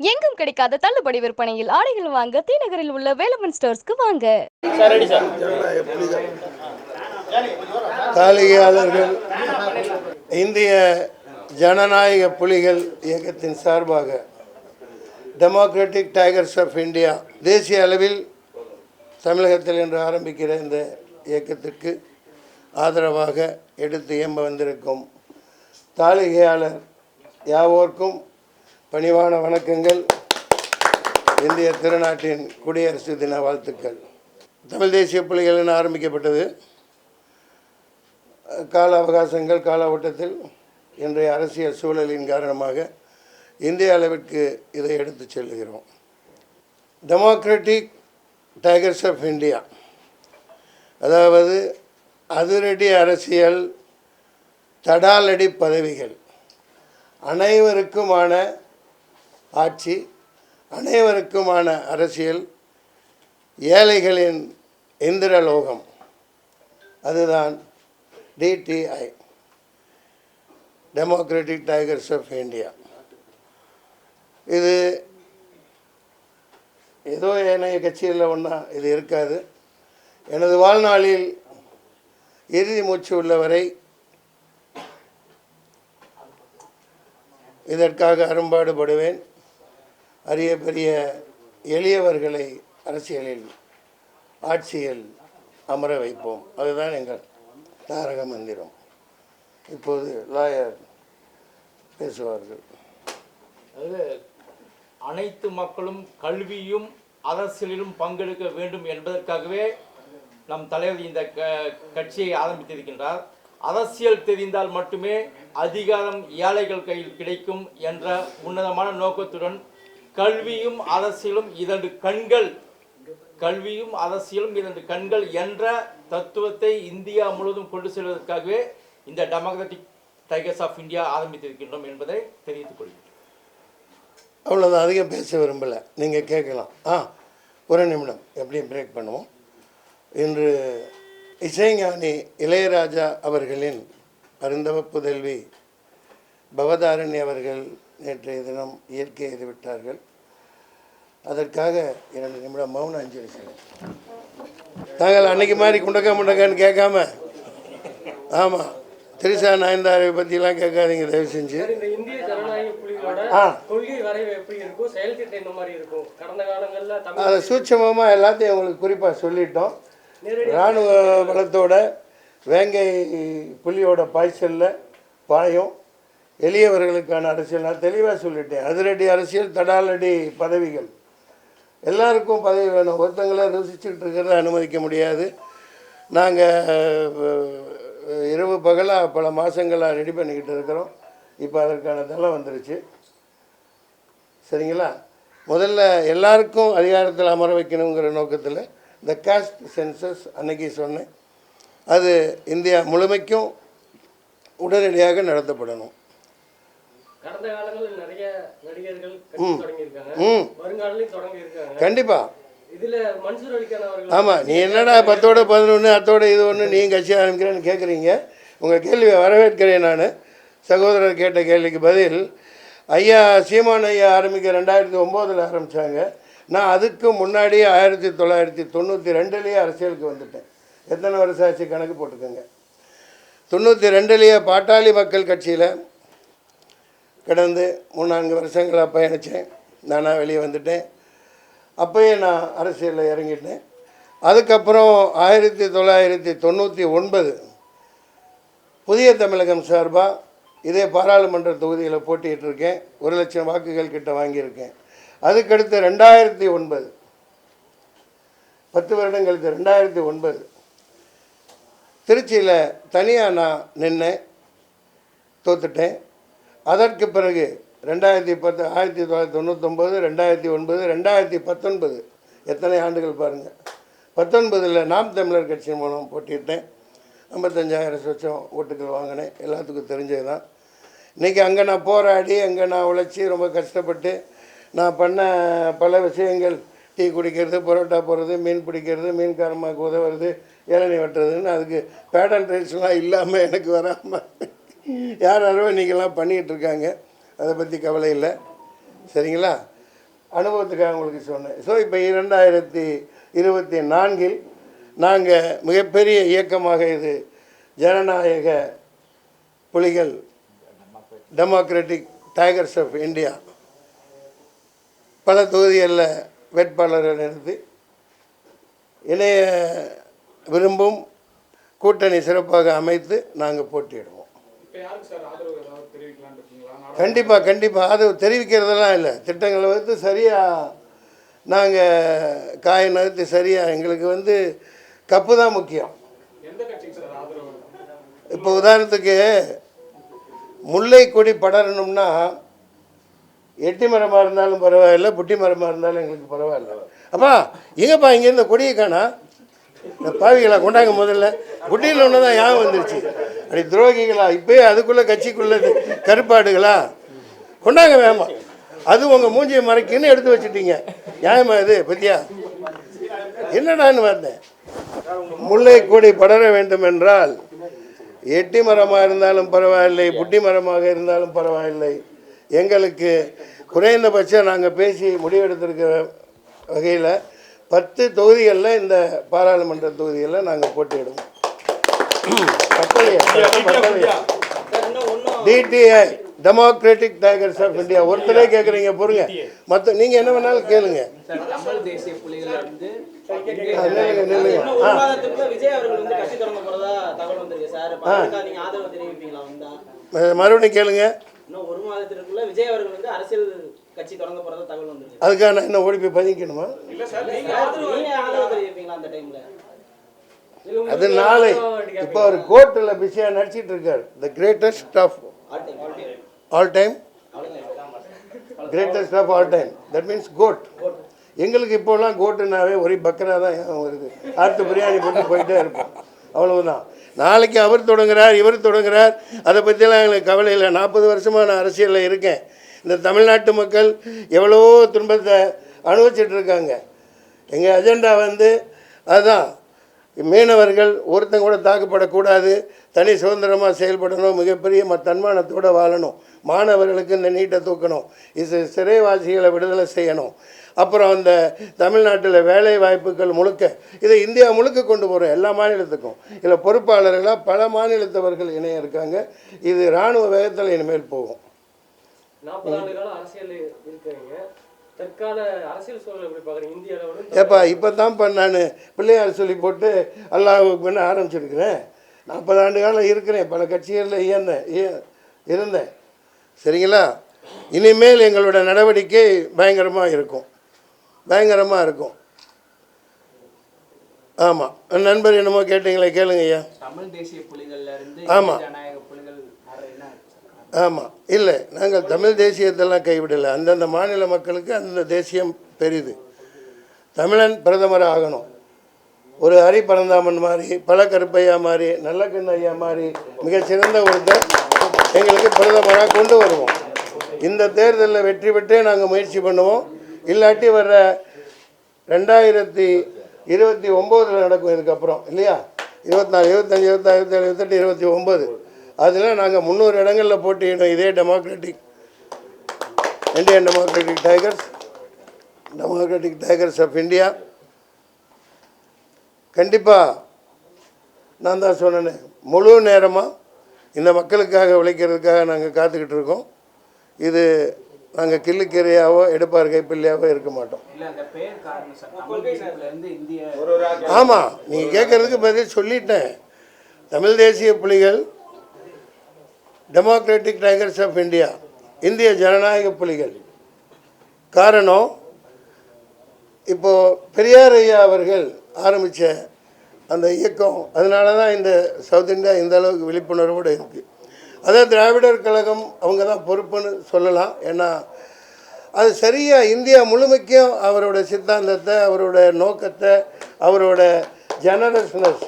எங்கும் கிடைக்காத தள்ளுபடி விற்பனையில் ஆடைகள் வாங்க தீநகரில் உள்ள வேலமன் ஸ்டோர்ஸ்க்கு வாங்க. தாலிகையாளர்கள் இந்திய ஜனநாயக புலிகள் இயக்கத்தின் சார்பாக டெமோக்ராட்டிக் டைகர்ஸ் ஆஃப் இந்தியா தேசிய அளவில் தமிழகத்தில் இன்று ஆரம்பிக்கிற இந்த இயக்கத்திற்கு ஆதரவாக எடுத்து இயம்ப வந்திருக்கும் தாளிகையாளர் யாவோர்க்கும் பணிவான வணக்கங்கள். இந்திய திருநாட்டின் குடியரசு தின வாழ்த்துக்கள். தமிழ் தேசிய புலிகள் என ஆரம்பிக்கப்பட்டது. கால அவகாசங்கள் கால ஓட்டத்தில் இன்றைய அரசியல் சூழலின் காரணமாக இந்திய அளவிற்கு இதை எடுத்துச் செல்கிறோம். டெமோக்ராட்டிக் டைகர்ஸ் ஆஃப் இந்தியா அதாவது அதிரடி அரசியல் தடாலடி பதவிகள் அனைவருக்குமான ஆட்சி அனைவருக்குமான அரசியல் ஏழைகளின் இந்திரலோகம். அதுதான் DTI democratic tigers of India இது ஏதோ ஏனைய கட்சிகளில் ஒன்றா இது இருக்காது. எனது வாழ்நாளில் இறுதி மூச்சு உள்ளவரை இதற்காக அரும்பாடுபடுவேன். அரிய பெரிய எளியவர்களை அரசியலில் ஆட்சியில் அமர வைப்போம். அதுதான் எங்கள் தாரக மந்திரம். இப்போது லாயர் பேசுவார்கள். அனைத்து மக்களும் கல்வியும் அரசியலிலும் பங்கெடுக்க வேண்டும் என்பதற்காகவே நம் தலைவர் இந்த க கட்சியை ஆரம்பித்திருக்கின்றார். அரசியல் தெரிந்தால் மட்டுமே அதிகாரம் ஏழைகள் கையில் கிடைக்கும் என்ற உன்னதமான நோக்கத்துடன் கல்வியும் அரசியலும் இரண்டு கண்கள். கல்வியும் அரசியலும் இரண்டு கண்கள் என்ற தத்துவத்தை இந்தியா முழுவதும் கொண்டு செல்வதற்காகவே இந்த டெமோக்ராட்டிக் டைகர்ஸ் ஆஃப் இந்தியா ஆரம்பித்திருக்கின்றோம் என்பதை தெரிவித்துக் கொள்கிறேன். அவ்வளோதான் அதிகம் பேச விரும்பலை. நீங்கள் கேட்கலாம். ஆ ஒரு நிமிடம். எப்படி பிரேக் பண்ணுவோம். இன்று இசைஞானி இளையராஜா அவர்களின் அருந்தவ புதல்வி பவதாரணி அவர்கள் நேற்றைய தினம் இயற்கை எய்துவிட்டார்கள் அதற்காக இரண்டு நிமிடம் மௌன அஞ்சலி செலுத்தும் தாங்கள் அன்னைக்கு மாதிரி குண்டக்கா முண்டக்கான்னு கேட்காம ஆமாம் திரிசா நயன்தாரை பற்றிலாம் கேட்காதீங்க தயவு செஞ்சு அதை சூட்சமமாக எல்லாத்தையும் உங்களுக்கு குறிப்பாக சொல்லிட்டோம். இராணுவ பலத்தோட வேங்கை புலியோட பாய்ச்சலில் பாயும். எளியவர்களுக்கான அரசியல். நான் தெளிவாக சொல்லிட்டேன். அதிரடி அரசியல் தடாலடி பதவிகள். எல்லாருக்கும் பதவி வேணும். ஒருத்தங்களை ருசிச்சுட்டு இருக்கிறத அனுமதிக்க முடியாது. நாங்கள் இரவு பகலாக பல மாதங்களாக ரெடி பண்ணிக்கிட்டு இருக்கிறோம். இப்போ அதற்கான தளம் வந்துருச்சு. சரிங்களா? முதல்ல எல்லாருக்கும் அதிகாரத்தில் அமர வைக்கணுங்கிற நோக்கத்தில் இந்த காஸ்ட் சென்சஸ் அன்னைக்கு சொன்னேன். அது இந்தியா முழுமைக்கும் உடனடியாக நடத்தப்படணும். கடந்த காலங்களில் நிறைய நடிகர்கள் கட்சி தொடங்கி இருக்காங்க ம். வருங்காலிலும் தொடங்கி இருக்காங்க கண்டிப்பாக இதுல மன்சூர் அலிகான் அவர்கள் ஆமாம் நீ என்னடா பத்தோட பதினொன்று அத்தோட இது ஒன்று நீ கட்சி ஆரம்பிக்கிறேன்னு கேட்குறீங்க உங்கள் கேள்வியை வரவேற்கிறேன் நான். சகோதரர் கேட்ட கேள்விக்கு பதில் ஐயா சீமான் ஐயா ஆரம்பிக்க ரெண்டாயிரத்தி ஒம்போதில் ஆரம்பித்தாங்க நான் அதுக்கு முன்னாடி ஆயிரத்தி தொள்ளாயிரத்தி தொண்ணூற்றி ரெண்டுலேயே அரசியலுக்கு வந்துட்டேன். எத்தனை வருஷம் ஆச்சு கணக்கு போட்டுக்கோங்க. தொண்ணூற்றி ரெண்டுலேயே பாட்டாளி மக்கள் கட்சியில் கடந்து மூணு நான்கு வருஷங்களாக பயணித்தேன். நானாக வெளியே வந்துட்டேன். அப்போயே நான் அரசியலில் இறங்கிட்டேன். அதுக்கப்புறம் ஆயிரத்தி தொள்ளாயிரத்தி தொண்ணூற்றி ஒன்பது புதிய தமிழகம் சார்பாக இதே பாராளுமன்ற தொகுதியில் போட்டிட்டு இருக்கேன் ஒரு லட்சம் வாக்குகள் கிட்ட வாங்கியிருக்கேன். அதுக்கடுத்து ரெண்டாயிரத்தி ஒன்பது பத்து வருடம் கழித்து ரெண்டாயிரத்தி ஒன்பது திருச்சியில் தனியாக நான் நின்னேன். தோத்துட்டேன். அதற்கு பிறகு ரெண்டாயிரத்தி பத்து ஆயிரத்தி தொள்ளாயிரத்தி தொண்ணூத்தொம்பது ரெண்டாயிரத்தி ஒன்பது ரெண்டாயிரத்தி பத்தொன்பது. எத்தனை ஆண்டுகள் பாருங்கள் பத்தொன்பதில் நாம் தமிழர் கட்சி மூலம் போட்டியிட்டேன். ஐம்பத்தஞ்சாயிரம் சொச்சம் ஓட்டுகள் வாங்கினேன். எல்லாத்துக்கும் தெரிஞ்சது தான் இன்றைக்கி அங்கே நான் போராடி அங்கே நான் உழைச்சி ரொம்ப கஷ்டப்பட்டு நான் பண்ண பல விஷயங்கள் டீ குடிக்கிறது பரோட்டா போடுறது மீன் பிடிக்கிறது மீன்காரமாக உதவுறது இளநி வெட்டுறதுன்னு அதுக்கு பேட்டன் ரைட்ஸ்லாம் இல்லாமல் எனக்கு வராமல் யார் யாரோ இன்றைக்கெல்லாம் பண்ணிகிட்டு இருக்காங்க அதை பற்றி கவலை இல்லை. சரிங்களா? அனுபவத்துக்காக உங்களுக்கு சொன்னேன். ஸோ இப்போ இரண்டாயிரத்தி இருபத்தி நான்கில் நாங்கள் மிகப்பெரிய இயக்கமாக இது ஜனநாயக புலிகள் டெமோக்ராட்டிக் டைகர்ஸ் ஆஃப் இந்தியா பல தொகுதிகளில் வேட்பாளர்கள் நிறுத்தி இணைய விரும்பும் கூட்டணி சிறப்பாக அமைத்து நாங்கள் போட்டியிடுவோம். கண்டிப்பாக கண்டிப்பாக அது தெரிவிக்கிறதெல்லாம் இல்லை. திட்டங்களை வந்து சரியாக நாங்கள் காய நகர்த்தி சரியாக எங்களுக்கு வந்து கப்பு தான் முக்கியம். இப்போ உதாரணத்துக்கு முல்லை கொடி படரணும்னா எட்டி மரமாக இருந்தாலும் பரவாயில்ல புட்டி மரமாக இருந்தாலும் எங்களுக்கு பரவாயில்ல. அப்பா எங்கப்பா இங்கே இந்த கொடியை காணா? இந்த பாவிகளா கொண்டாங்க முதல்ல. குட்டியில் ஒன்று தான் ஞாபகம் வந்துருச்சு. அப்படி துரோகிகளா? இப்போயே அதுக்குள்ளே கட்சிக்குள்ளே கருப்பாடுகளா? கொண்டாங்க வேமா. அது உங்கள் மூஞ்சியை மறைக்குன்னு எடுத்து வச்சுட்டீங்க. நியாயமா இது பத்தியா? என்னடான்னு வந்தேன். முல்லை கூடி படர வேண்டும் என்றால் எட்டி மரமாக இருந்தாலும் பரவாயில்லை புட்டி மரமாக இருந்தாலும் பரவாயில்லை. எங்களுக்கு குறைந்தபட்சம் நாங்கள் பேசி முடிவெடுத்திருக்கிற வகையில் பத்து தொகுதிகளில் இந்த பாராளுமன்ற தொகுதிகளில் நாங்கள் போட்டியிடுவோம். DTI democratic tigers of India ஒருத்தரே கேட்குறீங்க பொறுங்க மற்ற நீங்கள் என்ன வேணாலும் கேளுங்க. சார் தமிழ் தேசிய புலிகள் வந்து ஆ, நில்லுங்க நில்லுங்க இன்னும் ஒரு மாதத்துக்குள்ள விஜய் அவர்கள் வந்து கட்சி தொடங்க போறதா தகவல் வந்திருக்கு சார் பாஜக நீங்க ஆதரவு தெரிவிப்பீங்களா வந்தா ம- மறுபடியும் கேளுங்க இன்னும் ஒரு மாதத்திற்குள்ள விஜய் அவர்கள் வந்து அரசியல் கட்சி தொடங்க போறதா தகவல் வந்திருக்கு அதுக்காக நான் என்ன ஓடி போய் பதிக்கணுமா நீங்க நீங்க ஆதரவு தெரிவிப்பீங்களா அந்த டைம்ல? அது நாளை இப்போ அவர் கோர்ட்டில் பிஸியாக நடிச்சிட்டு இருக்கார். The greatest of all time greatest of all time that means GOAT எங்களுக்கு இப்போல்லாம் கோட்டுனாவே ஒரே பக்கரா தான் வருது. ஆட்டு பிரியாணி போட்டு போயிட்டே இருப்போம். அவ்வளவுதான். நாளைக்கு அவர் தொடங்குறார் இவர் தொடங்குறார். அதை பற்றியெல்லாம் எங்களுக்கு கவலை இல்லை. நாற்பது வருஷமாக நான் அரசியலில் இருக்கேன். இந்த தமிழ்நாட்டு மக்கள் எவ்வளவோ துன்பத்தை அனுபவிச்சுட்டு இருக்காங்க. எங்கள் அஜெண்டா வந்து அதுதான் மீனவர்கள் ஒருத்தங்க கூட தாக்கப்படக்கூடாது தனி சுதந்திரமாக செயல்படணும் மிகப்பெரிய ம தன்மானத்தோடு வாழணும். மாணவர்களுக்கு இந்த நீட்டை தூக்கணும். இது சிறைவாசிகளை விடுதலை செய்யணும். அப்புறம் அந்த தமிழ்நாட்டில் வேலை வாய்ப்புகள் முழுக்க இதை இந்தியா முழுக்க கொண்டு போகிறோம் எல்லா மாநிலத்துக்கும். இதில் பொறுப்பாளர்களாக பல மாநிலத்தவர்கள் இணைய இருக்காங்க. இது இராணுவ வேகத்தில் இனிமேல் போகும். நாற்பது ஆண்டு காலம் அரசியல் இருக்கிறீங்க. ஏப்பா இப்போ தான்ப்பா நான் பிள்ளையார் சொல்லி போட்டு அல்லாஹுக்கு முன்ன ஆரம்பிச்சிருக்கிறேன். நாற்பது ஆண்டு காலம் இருக்கிறேன். பல கட்சிகளில் இயந்தேன் இய- இருந்தேன். சரிங்களா? இனிமேல் எங்களோட நடவடிக்கை பயங்கரமாக இருக்கும். பயங்கரமாக இருக்கும். ஆமாம் நண்பர் என்னமோ கேட்டீங்களே கேளுங்க ஐயா. தமிழ் தேசிய புலிகள்ல இருந்து ஆமா. இந்திய ஜனநாயக புலிகள் மாற என்ன ஆமாம் இல்லை நாங்கள் தமிழ் தேசியத்தெல்லாம் கைவிடலை. அந்தந்த மாநில மக்களுக்கு அந்தந்த தேசியம் பெரிது. தமிழன் பிரதமர் ஆகணும். ஒரு ஹரி பரந்தாமன் மாதிரி பல கருப்பையா மாதிரி நல்ல ஐயா மாதிரி மிகச்சிறந்த ஒருத்தர் எங்களுக்கு பிரதமராக கொண்டு வருவோம். இந்த தேர்தலில் வெற்றி பெற்றே நாங்கள் முயற்சி பண்ணுவோம். இல்லாட்டி வர்ற ரெண்டாயிரத்தி இருபத்தி ஒம்போதில் நடக்கும் இதுக்கப்புறம் இல்லையா? இருபத்தாறு இருபத்தஞ்சி இருபத்தாறு இருபத்தேழு இருபத்தெட்டு இருபத்தி ஒம்பது. அதில் நாங்கள் முந்நூறு இடங்களில் போட்டியிடும் இதே democratic Indian democratic tigers democratic tigers of India கண்டிப்பாக நான் தான் சொன்னேனே முழு நேரமாக இந்த மக்களுக்காக உழைக்கிறதுக்காக நாங்கள் காத்துக்கிட்டு இருக்கோம். இது நாங்கள் கிள்ளுக்கீரையாவோ எடுப்பார் கைப்பிள்ளையாவோ இருக்க மாட்டோம். ஆமாம் நீங்கள் கேட்குறதுக்கு பதில் சொல்லிட்டேன். தமிழ் தேசிய புலிகள் டெமோக்ராட்டிக் டைகர்ஸ் ஆஃப் இந்தியா இந்திய ஜனநாயக புலிகள் காரணம் இப்போது பெரியார் ஐயா அவர்கள் ஆரம்பித்த அந்த இயக்கம் அதனால தான் இந்த சவுத் இந்தியா இந்த அளவுக்கு விழிப்புணர்வோடு இருக்குது அதான் திராவிடர் கழகம் அவங்க தான் பொறுப்புன்னு சொல்லலாம். ஏன்னா அது சரியாக இந்தியா முழுமைக்கும் அவரோட சித்தாந்தத்தை அவரோட நோக்கத்தை அவரோட ஜெனரஸ்னஸ்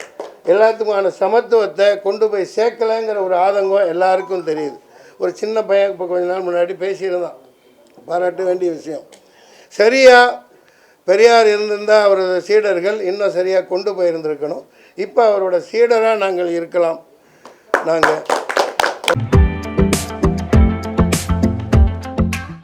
எல்லாத்துக்குமான சமத்துவத்தை கொண்டு போய் சேர்க்கலைங்கிற ஒரு ஆதங்கம் எல்லாருக்கும் தெரியுது. ஒரு சின்ன பையன் இப்போ கொஞ்ச நாள் முன்னாடி பேசியிருந்தான். பாராட்ட வேண்டிய விஷயம். சரியாக பெரியார் இருந்திருந்தால் அவரது சீடர்கள் இன்னும் சரியாக கொண்டு போயிருந்திருக்கணும். இப்போ அவரோட சீடராக நாங்கள் இருக்கலாம். நாங்கள்